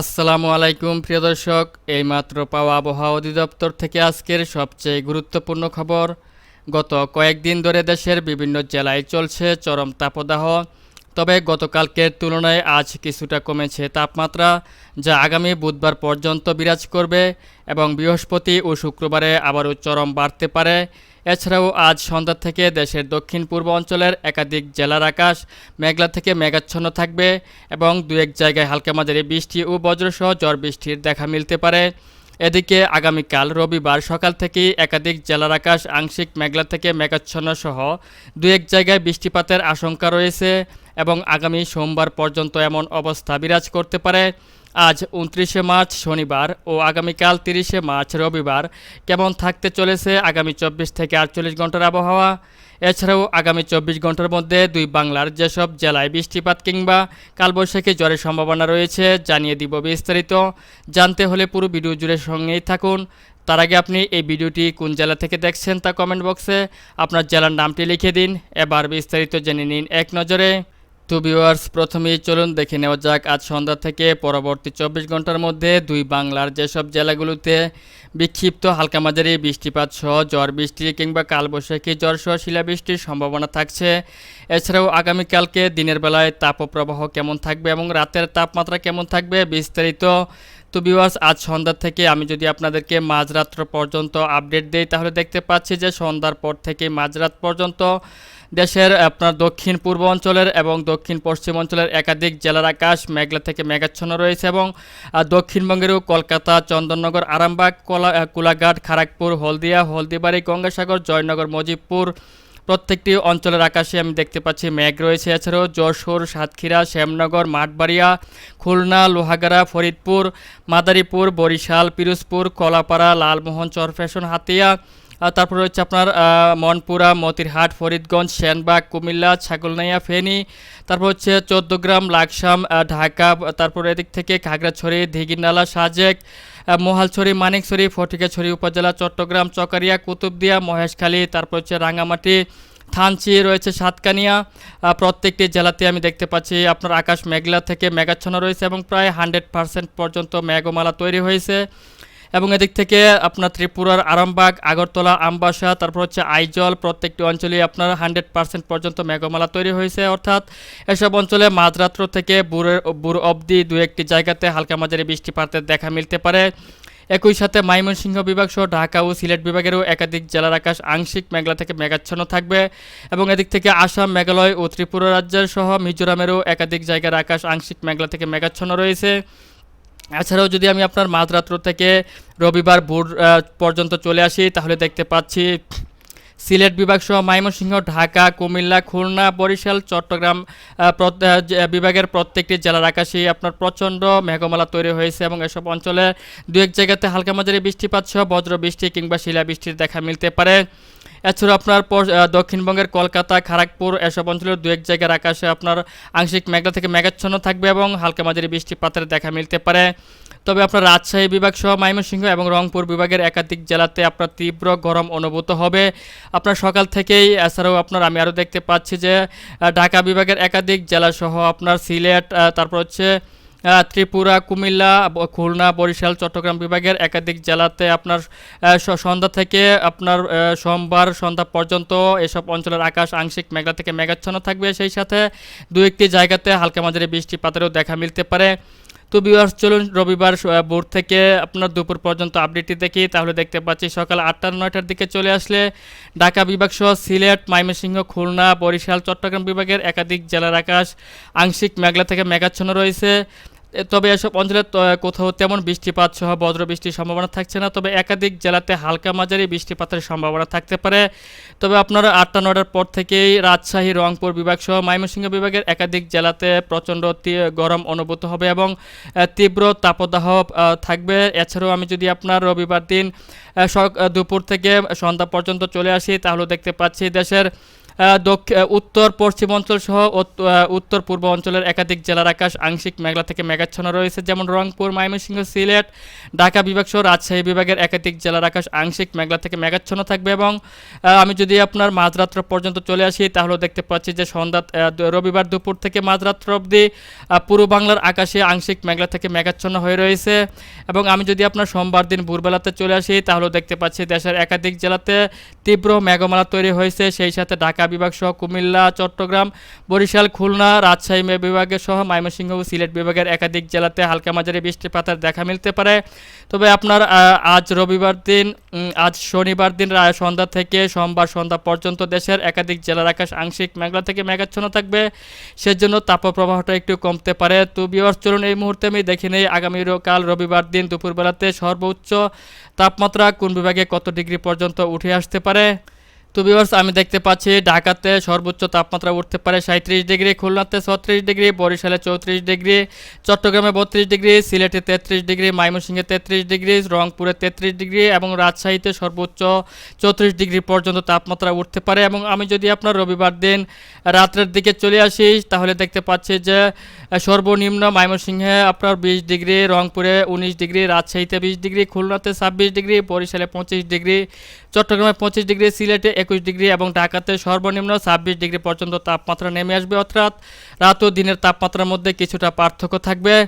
আসসালামু আলাইকুম, প্রিয় দর্শক। এইমাত্র পাওয়া আবহাওয়া অধিদপ্তর থেকে আজকের সবচেয়ে গুরুত্বপূর্ণ খবর। গত কয়েকদিন ধরে দেশের বিভিন্ন জেলায় চলছে চরম তাপদাহ। তবে গতকালকের তুলনায় আজ কিছুটা কমেছে তাপমাত্রা, যা আগামী বুধবার পর্যন্ত বিরাজ করবে এবং বৃহস্পতি ও শুক্রবারে আবারও চরম বাড়তে পারে। এছাড়াও আজ সন্ধ্যা থেকে দেশের দক্ষিণ পূর্ব অঞ্চলের একাধিক জেলার আকাশ মেঘলা থেকে মেঘাচ্ছন্ন থাকবে এবং দু এক জায়গায় হালকা মাঝারি বৃষ্টি ও বজ্রসহ ঝড় বৃষ্টির দেখা মিলতে পারে। এদিকে আগামীকাল রবিবার সকাল থেকেই একাধিক জেলার আকাশ আংশিক মেঘলা থেকে মেঘাচ্ছন্ন সহ দু এক জায়গায় বৃষ্টিপাতের আশঙ্কা রয়েছে এবং আগামী সোমবার পর্যন্ত এমন অবস্থা বিরাজ করতে পারে। আজ উনত্রিশে মার্চ শনিবার ও আগামীকাল তিরিশে মার্চ রবিবার। কেমন থাকতে চলেছে আগামী চব্বিশ থেকে আটচল্লিশ ঘণ্টার আবহাওয়া? এছাড়াও আগামী চব্বিশ ঘণ্টার মধ্যে দুই বাংলার যেসব জেলায় বৃষ্টিপাত কিংবা কালবৈশাখী জ্বরের সম্ভাবনা রয়েছে জানিয়ে দিব বিস্তারিত। জানতে হলে পুরো ভিডিও জুড়ে সঙ্গেই থাকুন। তার আগে আপনি এই ভিডিওটি কোন জেলা থেকে দেখছেন তা কমেন্ট বক্সে আপনার জেলার নামটি লিখে দিন। এবার বিস্তারিত জেনে নিন এক নজরে। তো ভিউয়ার্স প্রথমেই চলুন দেখে নেওয়া যাক আজ সন্ধ্যা থেকে পরবর্তী চব্বিশ ঘণ্টার মধ্যে দুই বাংলার যেসব জেলাগুলোতে বিক্ষিপ্ত হালকা মাঝারি বৃষ্টিপাত সহ ঝড় বৃষ্টি কিংবা কালবৈশাখী জ্বর সহ শিলাবৃষ্টির সম্ভাবনা থাকছে। এছাড়াও আগামীকালকে দিনের বেলায় তাপপ্রবাহ কেমন থাকবে এবং রাতের তাপমাত্রা কেমন থাকবে বিস্তারিত তো ভিউয়ার্স আজ সন্ধ্যা থেকে আমি যদি আপনাদেরকে মাঝরাত্র পর্যন্ত আপডেট দেই, তাহলে দেখতে পাচ্ছি যে সন্ধ্যার পর থেকে মাঝরাত পর্যন্ত দেশের আপনার দক্ষিণ পূর্ব অঞ্চলের এবং দক্ষিণ পশ্চিম অঞ্চলের একাধিক জেলার আকাশ মেঘলা থেকে মেঘাচ্ছন্ন রয়েছে এবং দক্ষিণবঙ্গেরও কলকাতা, চন্দননগর, আরামবাগ, কলা কোলাঘাট খড়গপুর হলদিয়া, হলদিবাড়ি, গঙ্গাসাগর, জয়নগর, মজিবপুর প্রত্যেকটি অঞ্চলের আকাশে আমি দেখতে পাচ্ছি মেঘ রয়েছে। এছাড়াও যশোর, সাতক্ষীরা, শ্যামনগর, মাঠবাড়িয়া, খুলনা, লোহাগাড়া, ফরিদপুর, মাদারীপুর, বরিশাল, পিরোজপুর, কলাপাড়া, লালমোহন, চরফ্যাশন, হাতিয়া। তারপর হচ্ছে আপনার মনপুরা, মতিরহাট, ফরিদগঞ্জ, সেনবাগ, কুমিল্লা, ছাগলনাইয়া, ফেনী। তারপর হচ্ছে চৌদ্দগ্রাম, লাকসাম ঢাকা। তারপর এদিক থেকে খাগড়াছড়ি দিঘিনালা সাজেক মহালছড়ি, মানিকছড়ি, ফটিকাছড়ি উপজেলা, চট্টগ্রাম, চকারিয়া, কুতুবদিয়া, মহেশখালী, তারপর হচ্ছে রাঙামাটি থানচি রয়েছে সাতকানিয়া প্রত্যেকটি জেলাতে আমি দেখতে পাচ্ছি আপনার আকাশ মেঘলা থেকে মেঘাচ্ছন্ন রয়েছে এবং প্রায় হান্ড্রেড পার্সেন্ট পর্যন্ত মেঘমালা তৈরি হয়েছে। এবং এদিক থেকে আপনার ত্রিপুরার আরামবাগ, আগরতলা, আমবাসা, তারপর হচ্ছে আইজল, প্রত্যেকটি অঞ্চলে আপনার হান্ড্রেড পার্সেন্ট পর্যন্ত মেঘমালা তৈরি হয়েছে। অর্থাৎ এসব অঞ্চলে মাঝরাত্র থেকে বুড়ের বুড়ো অবধি দু একটি জায়গাতে হালকা মাঝারি বৃষ্টিপাতের দেখা মিলতে পারে। একই সাথে ময়মনসিংহ বিভাগ সহ ঢাকা ও সিলেট বিভাগেরও একাধিক জেলার আকাশ আংশিক মেঘলা থেকে মেঘাচ্ছন্ন থাকবে এবং এদিক থেকে আসাম, মেঘালয় ও ত্রিপুরা রাজ্যের সহ মিজোরামেরও একাধিক জায়গার আকাশ আংশিক মেঘলা থেকে মেঘাচ্ছন্ন রয়েছে। এছাড়াও যদি আমি আপনার মাঝরাত্র থেকে রবিবার ভোর পর্যন্ত চলে আসি, তাহলে দেখতে পাচ্ছি, সিলেট বিভাগ সহ ময়মনসিংহ, ঢাকা, কুমিল্লা, খুলনা, বরিশাল, চট্টগ্রাম বিভাগের প্রত্যেকটি জেলার আকাশে আপনার প্রচণ্ড মেঘমালা তৈরি হয়েছে এবং এসব অঞ্চলে দু এক জায়গাতে হালকা মাঝারি বৃষ্টিপাত সহ বজ্র বৃষ্টি কিংবা শিলাবৃষ্টির দেখা মিলতে পারে। এছাড়া আপনার দক্ষিণবঙ্গের কলকাতা খড়গপুর এসব অঞ্চলের দু এক জায়গার আকাশে আপনার আংশিক মেঘলা থেকে মেঘাচ্ছন্ন থাকবে এবং হালকা মাঝারি বৃষ্টিপাতের দেখা মিলতে পারে। তবে আপনার রাজশাহী বিভাগ সহ ময়মনসিংহ এবং রংপুর বিভাগের একাধিক জেলাতে আপনার তীব্র গরম অনুভূত হবে। আপনার সকাল থেকেই, এছাড়াও আপনার আমি আরও দেখতে পাচ্ছি যে ঢাকা বিভাগের একাধিক জেলা সহ আপনার সিলেট তারপর হচ্ছে ত্রিপুরা, কুমিল্লা, খুলনা, বরিশাল, চট্টগ্রাম বিভাগের একাধিক জেলাতে আপনার সন্ধ্যা থেকে আপনার সোমবার সন্ধ্যা পর্যন্ত এসব অঞ্চলের আকাশ আংশিক মেঘলা থেকে মেঘাচ্ছন্ন থাকবে। সেই সাথে দু একটি জায়গাতে হালকা মাঝারি বৃষ্টিপাতেরও দেখা মিলতে পারে। তো ভিউয়ার্স চলুন রবিবার ভোর থেকে আপনার দুপুর পর্যন্ত আপডেটটি দেখি। তাহলে দেখতে পাচ্ছি সকাল আটটা নয়টার দিকে চলে আসলে ঢাকা বিভাগ সহ সিলেট, ময়মনসিংহ, খুলনা, বরিশাল, চট্টগ্রাম বিভাগের একাধিক জেলার আকাশ আংশিক মেঘলা থেকে মেঘাচ্ছন্ন রয়েছে। তবে এসব অঞ্চলে কোথাও তেমন বৃষ্টিপাত সহ বজ্র বৃষ্টির সম্ভাবনা থাকছে না। তবে একাধিক জেলাতে হালকা মাঝারি বৃষ্টিপাতের সম্ভাবনা থাকতে পারে। তবে আপনারা আটটা নটার পর থেকেই রাজশাহী, রংপুর বিভাগ সহ ময়মনসিংহ বিভাগের একাধিক জেলাতে প্রচণ্ড গরম অনুভূত হবে এবং তীব্র তাপদাহ থাকবে। এছাড়াও আমি যদি আপনার রবিবার দিন দুপুর থেকে সন্ধ্যা পর্যন্ত চলে আসি, তাহলে দেখতে পাচ্ছি দেশের উত্তর পশ্চিম অঞ্চল সহ উত্তর পূর্ব অঞ্চলের একাধিক জেলার আকাশ আংশিক মেঘলা থেকে মেঘাচ্ছন্ন রয়েছে, যেমন রংপুর, ময়মনসিংহ, সিলেট, ঢাকা বিভাগ সহ রাজশাহী বিভাগের একাধিক জেলার আকাশ আংশিক মেঘলা থেকে মেঘাচ্ছন্ন থাকবে এবং আমি যদি আপনার মাঝরাত্র পর্যন্ত চলে আসি, তাহলে দেখতে পাচ্ছি যে সন্ধ্যা রবিবার দুপুর থেকে মাঝরাত্র অবধি পূর্ব বাংলার আকাশে আংশিক মেঘলা থেকে মেঘাচ্ছন্ন হয়ে রয়েছে এবং আমি যদি আপনার সোমবার দিন ভোরবেলাতে চলে আসি, তাহলে দেখতে পাচ্ছি দেশের একাধিক জেলাতে তীব্র মেঘমালা তৈরি হয়েছে, সেই সাথে ঢাকা বিভাগ সহ কুমিল্লা, চট্টগ্রাম, বরিশাল, খুলনা, রাজশাহী, মে- বিভাগের সহ ময়মনসিংহ ও সিলেট বিভাগের একাধিক জেলাতে হালকা মাঝারি বৃষ্টিপাতের দেখা মিলতে পারে। তবে আপনার আজ রবিবার দিন আজ শনিবার দিন রা- সন্ধ্যা থেকে সোমবার সন্ধ্যা পর্যন্ত দেশের একাধিক জেলার আকাশ আংশিক মেঘলা থেকে মেঘাচ্ছন্ন থাকবে। সেজন্য তাপপ্রবাহটা একটু কমতে পারে। তো বিওয়ার্স চলুন এই মুহূর্তে আমি দেখে নেই আগামী কাল রবিবার দিন দুপুরবেলাতে সর্বোচ্চ তাপমাত্রা কোন বিভাগে কত ডিগ্রি পর্যন্ত উঠে আসতে পারে। তো ভিউয়ার্স আমি দেখতে পাচ্ছি ঢাকাতে সর্বোচ্চ তাপমাত্রা উঠতে পারে সাঁত্রিশ ডিগ্রি, খুলনাতে ছত্রিশ ডিগ্রি, বরিশালে চৌত্রিশ ডিগ্রি, চট্টগ্রামে বত্রিশ ডিগ্রি, সিলেটে তেত্রিশ ডিগ্রি, ময়মনসিংহে তেত্রিশ ডিগ্রি, রংপুরে তেত্রিশ ডিগ্রি এবং রাজশাহীতে সর্বোচ্চ চৌত্রিশ ডিগ্রি পর্যন্ত তাপমাত্রা উঠতে পারে। এবং আমি যদি আপনার রবিবার দিন রাত্রের দিকে চলে আসি, তাহলে দেখতে পাচ্ছি যে সর্বনিম্ন ময়মনসিংহে আপনার বিশ ডিগ্রি, রংপুরে উনিশ ডিগ্রি, রাজশাহীতে বিশ ডিগ্রি, খুলনাতে ছাব্বিশ ডিগ্রি, বরিশালে পঁচিশ ডিগ্রি, চট্টগ্রামে পঁচিশ ডিগ্রি, সিলেটে একুশ ডিগ্রি এবং ঢাকাতে সর্বনিম্ন ছাব্বিশ ডিগ্রি পর্যন্ত তাপমাত্রা নেমে আসবে। অর্থাৎ রাত ও দিনের তাপমাত্রার মধ্যে কিছুটা পার্থক্য থাকবে।